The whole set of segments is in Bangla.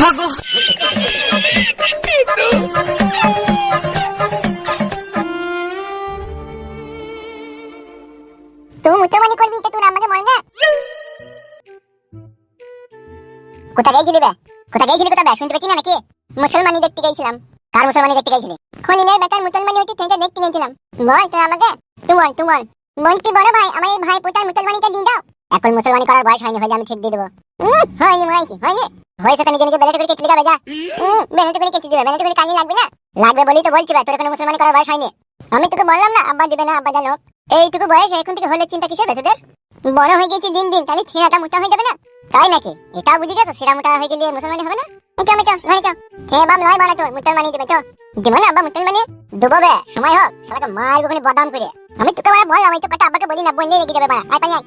তুই মুতমানি করবি তো তুই আমাকে মরবে কোথা গেছিলি বে? কোথা গেছিলি কোথা বে? শুনতে পেছি না নাকি? মুসলমানি দেখতে গেছিলাম। কার মুসলমানি দেখতে গেছিলি? খনি নেই বেটার মুসলমানি হচ্ছে সেটা দেখতে গেছিলাম। বল তুই আমাকে। তুই বল তুই বল। বলছি বড় ভাই, আমার এই ভাই পোতার মুসলমানিটা দিয়ে দাও। এখন মুসলমানি করার বয়স হয়নি হলে আমি ঠিক দিয়ে দেবো। হয়নি হয়নি হয়নি? হয়েছে তো নিজে নিজে বেলেটে করে কেটে দিবে যা বেলেটে করে কেটে দিবে বেলেটে করে কানি লাগবে না? লাগবে বলেই তো বলছি ভাই তোর কোনো মুসলমানি করার বয়স হয়নি। আমি তোকে বললাম না, আব্বা দিবে না, আব্বা জানো। এইটুকু বয়স এখন থেকে হলে চিন্তা কিসের বেঁচেদের বড় হয়ে গেছি দিন দিন, তাহলে ছেঁড়াটা মোটা হয়ে যাবে না? তাই নাকি? এটা বুঝে গেছো? সেরা মোটা হয়ে গেলে মুসলমানি হবে না? চো চো ঘরে চো। খেয়ে বাম নয় বানা তোর মুসলমানি দেবে, চো। দেবো না, আব্বা, মুসলমানি? দেবো সময় হোক, শালাকে মারবো ওখানে বদাম করে। আমি তোকে বলে বল আমি তো কথা আব্বাকে বলি না, বললেই রেগে যাবে বাড়া। আয় পানি আয়।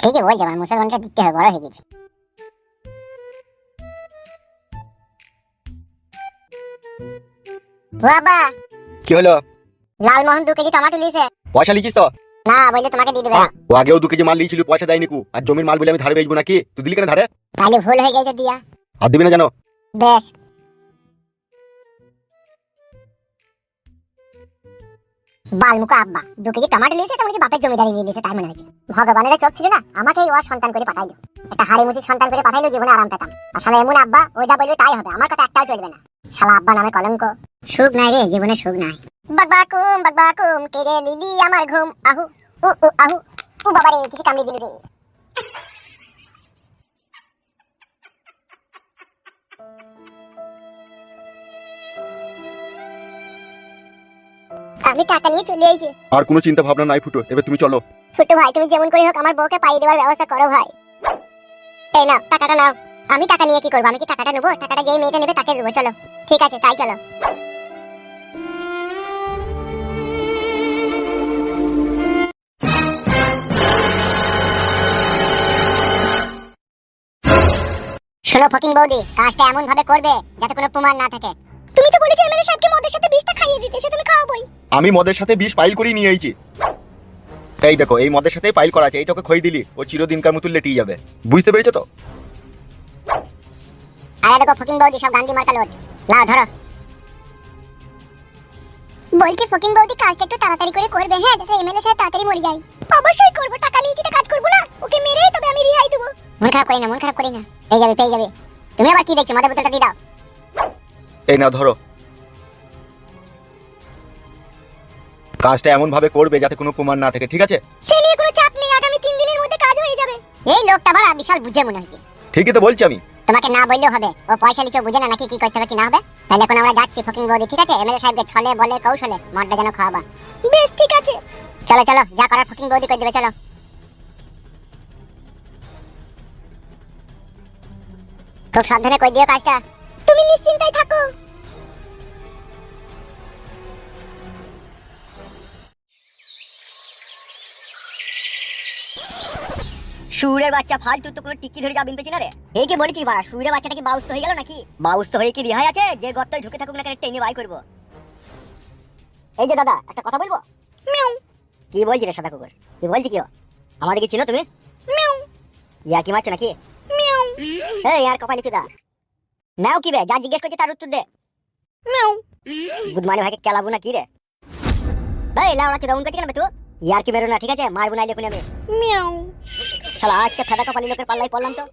ঠিকই বলছে আমার মুসলমানটা দিতে হবে বড় হয়ে গেছে। বাবা কি হলো? লালমোহন দু কেজি টমেটো লিয়েছে পয়সা লিখিস তো? না বললে তোমাকে দিয়ে দেবে। ও আগেও দু কেজি মাল লিয়েছিল পয়সা দেয়নি কু। আর জমির মাল বলে আমি ধারে বেচবো নাকি? তুই দিলি কেন ধারে? তাহলে ভুল হয়ে গেছে দিয়া। আর দিবি না জানো বেশ। বালমুখো আব্বা, দু কেজি টমাটো লিয়েছে তো মনে বাপের জমিদারি নিয়ে লিয়েছে তাই মনে হয়েছে? ভগবানের চোখ ছিল না, আমাকেই ওর সন্তান করে পাঠাইলো। একটা হাড়ি মুচি সন্তান করে পাঠাইলো, জীবনে আরাম পেতাম। আর শালা এমন আব্বা, ও যা বলবে তাই হবে, আমার কথা একটাও চলবে না। শালা আব্বা নামে কলঙ্ক। সুখ নাই রে, জীবনে সুখ নাই। বাকবাকুম বাকবাকুম কেড়ে লিলি আমার ঘুম, আহু, উ উ, আহু। উ বাবা রে কিছু কামড়ে দিল রে। আমি টাকা নিয়ে চলে আইছি। আর কোনো চিন্তা ভাবনা নাই ফুটো এবার তুমি চলো। ছোট ভাই তুমি যেমন করে হোক আমার বউকে পাইয়ে দেওয়ার ব্যবস্থা করো ভাই। এই নাও টাকাটা নাও। আমি টাকা নিয়ে কি করব? আমি কি টাকাটা নেব? টাকাটা যেই মেয়েটা নেবে তাকে দেবো চলো। ঠিক আছে তাই চলো। শোনো ফকিং বৌদি কাজটা এমন ভাবে করবে যাতে কোনো প্রমাণ না থাকে। তুমি তো বলেছ এমএলএ সাহেবকে মদের সাথে বিষটা খাইয়ে দিতে সে তুমি খাওয়াবোই। আমি মদের সাথে বিষ পাইল করিয়ে নিয়ে আইছি। এই দেখো এই মদের সাথে পাইল করা আছে এইটাকে খই দিলি ও চিরদিনকার মতো লেটিয়ে যাবে। বুঝতে পেরেছ তো? আরে দেখো ফকিং বৌদি সব গান্ধী মার্কা লোড লাও ধরো। বলছি ফকিং বৌদি কাজটা একটু তাড়াতাড়ি করে করবে হ্যাঁ যাতে এমএলএ সাহেব তাড়াতাড়ি মরে যায়। অবশ্যই করব টাকা নিয়েছি তো কাজ করব না। ওকে মেরেই তবে আমি রিহাই দেবো। মন খারাপ করি না মন খারাপ করি না। পেয়ে যাবে পেয়ে যাবে। তুমি আবার কি দেখছ? মাথার বোতলটা দিয়ে দাও। এই নাও ধরো। কাজটা এমন ভাবে করবে যাতে কোনো প্রমাণ না থাকে ঠিক আছে? সে নিয়ে কোনো চাপ নেই আগামী তিন দিনের মধ্যে কাজ হয়ে যাবে। এই লোকটা বড় বিশাল বুঝে মনে হচ্ছে। ঠিকই তো বলছি আমি। তোমাকে না বললেও হবে ও পয়সা লিচো বুঝে না নাকি কি করতে হবে কি না হবে। তাহলে এখন আমরা যাচ্ছি ফকিং বৌদি ঠিক আছে? এমএলএ সাহেবকে ছলে বলে কৌশলে মদটা যেন খাওয়াবা। বেশ ঠিক আছে। চলো চলো যা করার ফকিং বৌদি করে দেবে চলো। খুব সাবধানে করে দিও কাজটা। তুমি নিশ্চিন্তায় থাকো। সুরের বাচ্চা ফালতু তো কোনো টিকি ধরে যাবেন পেছি না রে? এই কি বলেছিস বাড়া? সুরের বাচ্চাটা কি বাউস্ত হয়ে গেল নাকি? বাউস্ত হয়ে কি রিহাই আছে? যে গর্তে ঢুকে থাকুক না কেন টেনে বাই করব। এই যে দাদা একটা কথা বলব? কি বলছি রে সাদা কুকুর? কি বলছি কি ও? আমাদের কি চিনো তুমি? ইয়া কি মারছো নাকি? এই আর কপালি চুদা। ম্যাও কি বে? যা জিজ্ঞেস করছে তার উত্তর দে। বুধমানি ভাইকে কেলাবো না কি রে? এই লাউড়া চুদা উন করছি কেন তুই ইয়ার কি বেরো না ঠিক আছে? মারবো না লেখুন আমি। শালা আচ্ছা ফেদা কপালি লোকের পাল্লাই পড়লাম তো?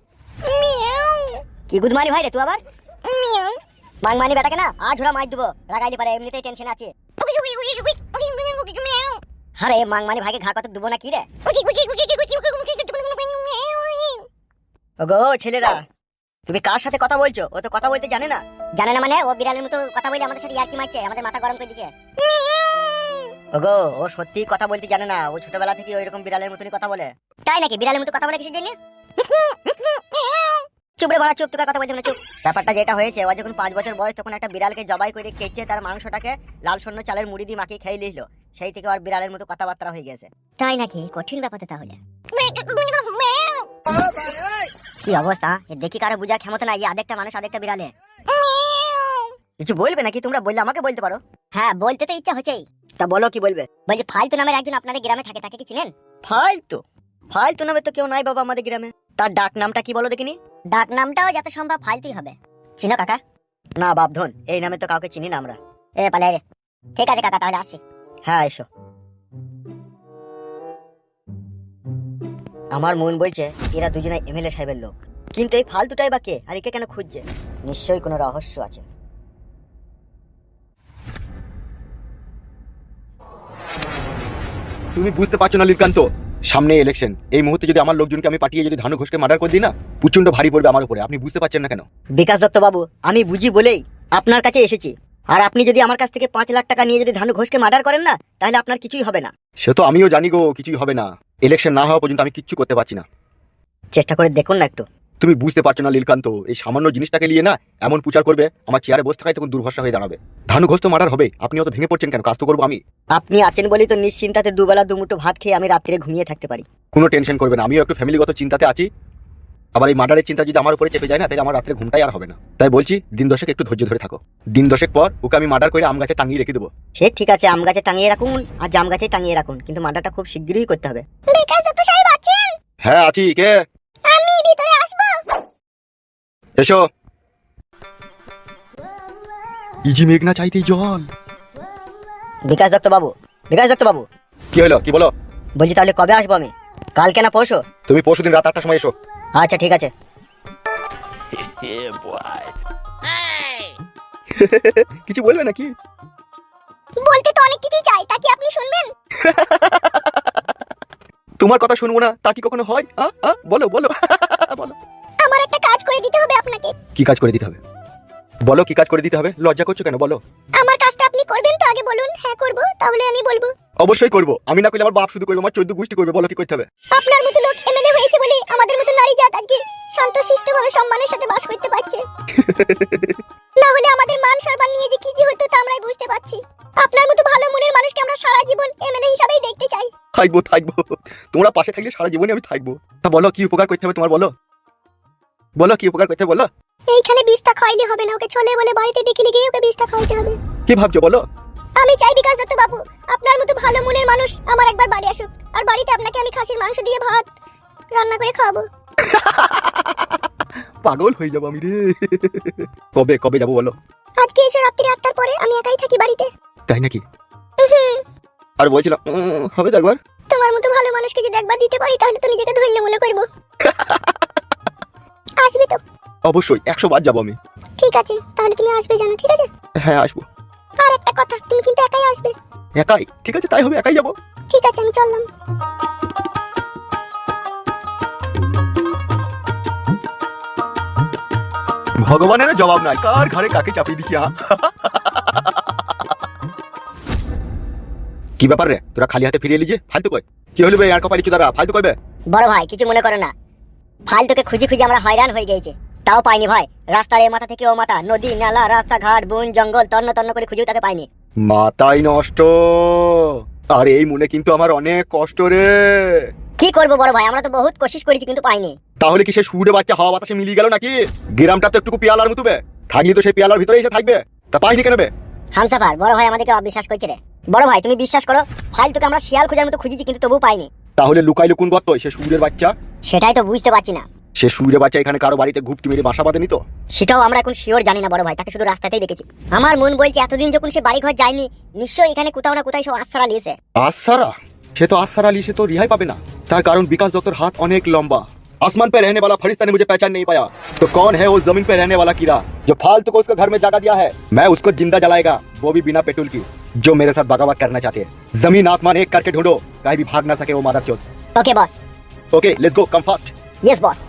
কি গুদমানি ভাই রে তুই আবার? মাংমানি বেটাকে না আজ ওরা মার দেবো। রাগাইলি পারে এমনিতেই টেনশন আছে। আরে মাংমানি ভাইকে ঘা কত দেবো না কি রে? ওগো ছেলেরা তুমি কার সাথে কথা বলছো? ও তো কথা বলতে জানে না। জানে না মানে ও বিড়ালের মতো কথা বলে আমাদের সাথে ইয়ার্কি মারছে আমাদের মাথা গরম করে দিচ্ছে। ওগো ও সত্যি কথা বলতে জানে না। ও ছোটবেলা থেকে ওইরকম বিড়ালের মতনই কথা বলে। তাই নাকি বিড়ালের মতো কথা বলে কিসের জন্য? চুপ রে বড়া চুপ তোকে কথা বলতে না চুপ। ব্যাপারটা যেটা হয়েছে ও যখন পাঁচ বছর বয়স তখন একটা বিড়ালকে জবাই করে কেটে তার মাংসটাকে লাল সন্ন চালের মুড়ি দিয়ে মাখিয়ে খেয়ে নিল। সেই থেকে আর বিড়ালের মতো কথাবার্তা হয়ে গেছে। তাই নাকি? কঠিন ব্যাপার তো তাহলে। কি অবস্থা? দেখি কারও বুঝার ক্ষমতা নাই আদেকটা মানুষ আদেকটা বিড়ালে। কিছু বলবে নাকি? তোমরা বললে আমাকে বলতে পারো। হ্যাঁ বলতে তো ইচ্ছা হচ্ছেই। তা বলো কি বলবে? বলছি ফালতু নামের একজন আপনাদের গ্রামে থাকে তাকে কি চিনেন? ফালতু? ফালতু নামে তো কেউ নাই বাবা আমাদের গ্রামে। তার ডাক নামটা কি বলো দেখিনি? ডাক নামটাও যত সম্ভব ফালতুই হবে। চিনো কাকা? না বাপধন এই নামে তো কাউকে চিনি না আমরা। এ পালে রে। ঠিক আছে কাকা তাহলে আসি। হ্যাঁ এসো। আমার মন বলছে এরা দুজনে এমএলএ সাহেবের লোক। কিন্তু এই ফালতুটাই বা কে? আর একে কেন খুঁজছে? নিশ্চয়ই কোনো রহস্য আছে। তুমি বুঝতে পারছ না লীলকান্ত সামনে ইলেকশন এই মুহূর্তে যদি আমার লোকজনকে আমি পাঠিয়ে যদি ধানু ঘোষকে মার্ডার করে দিই না প্রচণ্ড ভারী পড়বে আমার উপরে। আপনি বুঝতে পারছেন না কেন? বিকাশ দত্ত বাবু আমি বুঝি বলেই আপনার কাছে এসেছি। আর আপনি যদি আমার কাছ থেকে পাঁচ লাখ টাকা নিয়ে যদি ধানু ঘোষকে মার্ডার করেন না তাহলে আপনার কিছুই হবে না। সে তো আমিও জানি গো কিছুই হবে না। ইলেকশন না হওয়া পর্যন্ত আমি কিচ্ছু করতে পারছি না। চেষ্টা করে দেখুন না একটু। তুমি বুঝতে পারছ না লীলকান্ত এই সামান্য জিনিসটাকে নিয়ে না এমন প্রচার করবে আমার চেয়ারে বসে থাকায় তখন দুর্ভরসা হয়ে দাঁড়াবে। ধানু ঘোষ তো মার্ডার হবে আপনি অত ভেঙে পড়ছেন কেন? কাজ তো করব আমি। আপনি আছেন বলেই তো নিশ্চিন্তাতে দুবেলা দুমুটো ভাত খেয়ে আমি রাত্রে ঘুমিয়ে থাকতে পারি। কোনো টেনশন করবে না আমিও একটু ফ্যামিলিগত চিন্তাতে আছি। আবার এই মার্ডারের চিন্তা যদি আমার উপরে চেপে যায় না তাহলে আমার রাত্রে ঘুমটাই আর হবে না। তাই বলছি দিন দশেক একটু ধৈর্য ধরে থাকো। দিন দশেক পর ওকে আমি মার্ডার করে আম গাছে টাঙিয়ে রেখে দেবো। সে ঠিক আছে আম গাছে টাঙিয়ে রাখুন আর জাম গাছে টাঙিয়ে রাখুন কিন্তু মার্ডারটা খুব শীঘ্রই করতে হবে। হ্যাঁ আছি। কে? এসো। ইজি মেঘ না চাইতেই জল। বিকাশ দত্ত বাবু বিকাশ দত্ত বাবু। কি হলো কি বলো? বলছি তাহলে কবে আসব আমি? কালকে না পরশু? তুমি পরশু দিন রাত আটটার সময় এসো। আচ্ছা ঠিক আছে। কিছু বলবে নাকি? বলতে তো অনেক কিছুই চাই তা কি আপনি শুনবেন? তোমার কথা শুনব না তা কি কখনো হয়? বলো বলো। বলো। আমার একটা কাজ করে দিতে হবে আপনাকে। কি কাজ করে দিতে হবে? বলো কি কাজ করে দিতে হবে? লজ্জা করছ কেন? বলো। আমার কাজটা আপনি করবেন তো আগে বলুন। হ্যাঁ করব। তাহলে আমি বলব। অবশ্যই করব। আমি না করলে আমার বাপ শুধু করব আমার চোদ্দ গোষ্ঠী করবে। বলো কি করতে হবে? আপনার মতো লোক এমএলএ হয়েছে বলে আমাদের মতো নারী জাত আজকে শান্তশিষ্টভাবে সম্মানের সাথে বাস করতে পারছে। না হলে আমাদের মান সম্মান নিয়ে যে কি যে হতো তা আমরাই বুঝতে পারছি। আপনার মতো ভালো মনের মানুষকে আমরা সারা জীবন এমএলএ হিসাবেই দেখতে চাই। থাকব থাকব। তোমরা পাশে থাকলে সারা জীবনে আমি থাকব। তা বলো কি উপকার করতে হবে তোমার? বলো। বলো কি উপকার করতে বলো? এইখানে বিষটা খাইলে হবে না ওকে চলে বলে বাড়িতে ডেকে লিখে ওকে বিষটা খাইতে হবে। কি ভাবছ বলো? আমি চাই বিকাশ দত্ত বাবু আপনার মতো ভালো মনের মানুষ আমার একবার বাড়ি আসুক আর বাড়িতে আপনাকে আমি খাসির মাংস দিয়ে ভাত রান্না করে খাব পাগল হয়ে যাব আমি রে। কবে কবে যাব বলো? আজকে এসে রাত্রি আটটার পরে আমি একাই থাকি বাড়িতে। তাই নাকি? আর বলছিলাম হবে তো একবার? তোমার মতো ভালো মানুষকে যদি একবার দিতে পারি তাহলে তো নিজেকে ধন্য মনে করব। আসবে তো? অবশ্যই একশো বার যাব আমি। ঠিক আছে তাহলে তুমি আসবে জানো ঠিক আছে? হ্যাঁ আসব। আর একটা কথা তুমি কিন্তু একাই আসবে। একাই? ঠিক আছে তাই হবে একাই যাব। ঠিক আছে আমি চললাম। ভগবানের জবাব নাই কার ঘরে কাকে চাপিয়ে দিচ্ছি? কি ব্যাপার রে তোরা খালি হাতে ফিরিয়ে লিজে ফালতু কই কি হলো বে আর কপালি চুদারা ফালতু কইবে বড় ভাই কিছু মনে করো না। ফালতুকে খুঁজে খুঁজে আমরা হয়রান হয়ে গেছি। তাও পাইনি ভাই। রাস্তার এ মাথা থেকে ও মাথা নদী নালা রাস্তাঘাট বন জঙ্গল তন্ন তন্ন করে খুঁজেও তাকে পাইনি। মাথাই নষ্ট। আর এই মনে কিন্তু আমার অনেক কষ্ট রে। কি করব বড় ভাই? আমরা তো বহুত কোশিশ করেছি কিন্তু পাইনি। তাহলে কি সে সুরে বাচ্চা হাওয়া বাতাসে মিলিয়ে গেল নাকি? গ্রামটা তো একটু পিয়ালার মতো থাকলি তো সেই পিয়ালার ভিতরে এসে থাকবে। তা পাইনি কেন বে? হামসাফার বড় ভাই আমাদেরকে অবিশ্বাস করছে রে। বড় ভাই তুমি বিশ্বাস করো ফাইল তোকে আমরা শিয়াল খোঁজার মতো খুঁজেছি কিন্তু তবু পাইনি। তাহলে লুকাইলো কোন গর্ত সে সুরের বাচ্চা? সেটাই তো বুঝতে পারছি না। সে সুরের বাচ্চা এখানে কারও বাড়িতে ঘুপটি মেরে বাসা বাঁধেনি তো? সেটাও আমরা এখন শিওর জানি না বড় ভাই। তাকে শুধু রাস্তাতেই দেখেছি। আমার মন বলছে এতদিন যখন সে বাড়ি ঘর যায়নি নিশ্চয়ই এখানে কোথাও না কোথায় সব আশ্রা লিয়েছে আশ্রা সে তো আশ্রা লিয়ে সে তো রিহাই পাবে না। তার কারণ বিকাশ দত্তর হাত অনেক লম্বা। आसमान पर रहने वाला फरिश्ता ने मुझे पहचान नहीं पाया। तो कौन है वो ज़मीन पर रहने वाला कीड़ा जो फालतू को उसके घर में जागा दिया है? मैं उसको ज़िंदा जलाएगा वो भी बिना पेट्रोल की जो मेरे साथ बगावत करना चाहते हैं। ज़मीन आसमान एक करके ढूंढो कहीं भी भाग ना सके वो मादा चोट okay boss okay let's go come fast yes boss